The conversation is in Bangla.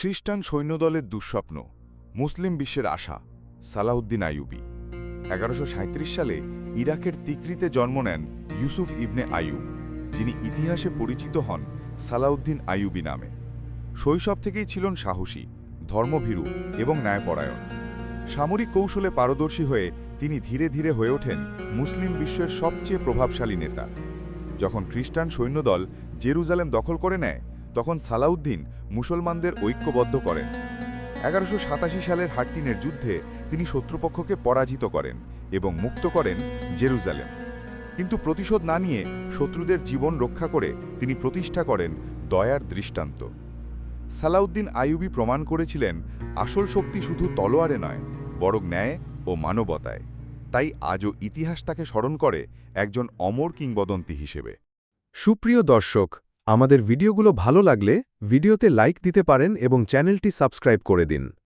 খ্রিস্টান সৈন্যদলের দুঃস্বপ্ন, মুসলিম বিশ্বের আশা, সালাউদ্দিন আইয়ুবি। এগারোশো সালে ইরাকের তিকরিতে জন্ম নেন ইউসুফ ইবনে আইয়ুব, যিনি ইতিহাসে পরিচিত হন সালাউদ্দিন আইয়ুবি নামে। শৈশব থেকেই ছিলেন সাহসী, ধর্মভীরু এবং ন্যায়পরায়ণ। সামরিক কৌশলে পারদর্শী হয়ে তিনি ধীরে ধীরে হয়ে ওঠেন মুসলিম বিশ্বের সবচেয়ে প্রভাবশালী নেতা। যখন খ্রিস্টান সৈন্যদল জেরুজালেম দখল করে নেয় তখন সালাউদ্দিন মুসলমানদের ঐক্যবদ্ধ করেন। এগারোশো সাতাশি সালের হাট্টিনের যুদ্ধে তিনি শত্রুপক্ষকে পরাজিত করেন এবং মুক্ত করেন জেরুজালেম। কিন্তু প্রতিশোধ না নিয়ে শত্রুদের জীবন রক্ষা করে তিনি প্রতিষ্ঠা করেন দয়ার দৃষ্টান্ত। সালাউদ্দিন আইয়ুবী প্রমাণ করেছিলেন, আসল শক্তি শুধু তলোয়ারে নয়, বরং ন্যায় ও মানবতায়। তাই আজও ইতিহাস তাকে স্মরণ করে একজন অমর কিংবদন্তি হিসেবে। সুপ্রিয় দর্শক আমাদের ভিডিওগুলো ভালো লাগলে ভিডিওতে লাইক দিতে পারেন এবং চ্যানেলটি সাবস্ক্রাইব করে দিন।